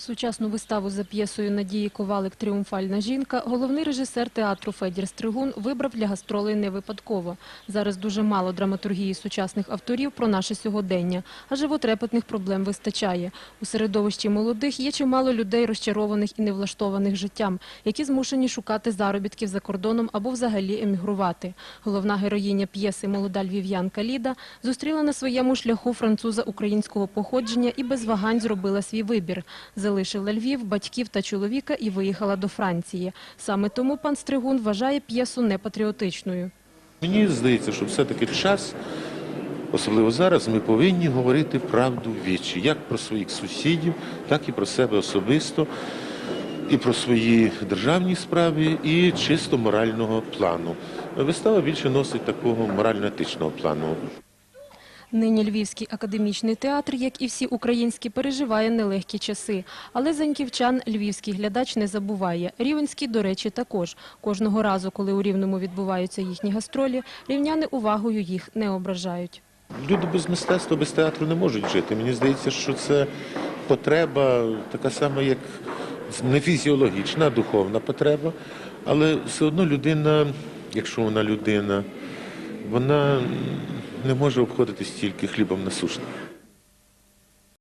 Сучасну виставу за п'єсою Надії Ковалик «Тріумфальна жінка» головний режисер театру Федір Стригун вибрав для гастролей не випадково. Зараз дуже мало драматургії сучасних авторів про наше сьогодення, а животрепетних проблем вистачає. У середовищі молодих є чимало людей, розчарованих і невлаштованих життям, які змушені шукати заробітків за кордоном або взагалі емігрувати. Головна героїня п'єси «Молода львів'янка Ліда» зустріла на своєму шляху француза українського походження і без вагань зробила свій вибір. Залишила Львів, батьків та чоловіка і виїхала до Франції. Саме тому пан Стригун вважає п'єсу непатріотичною. Мені здається, що все-таки час, особливо зараз, ми повинні говорити правду в вічі, як про своїх сусідів, так і про себе особисто, і про свої державні справи, і чисто морального плану. Вистава більше носить такого морально-етичного плану. Нині Львівський академічний театр, як і всі українські, переживає нелегкі часи. Але заньківчан львівський глядач не забуває. Рівенський, до речі, також. Кожного разу, коли у Рівному відбуваються їхні гастролі, рівняни увагою їх не ображають. Люди без мистецтва, без театру не можуть жити. Мені здається, що це потреба така сама, як не фізіологічна, а духовна потреба. Але все одно людина, якщо вона людина, вона не може обходитись тільки хлібом насушним.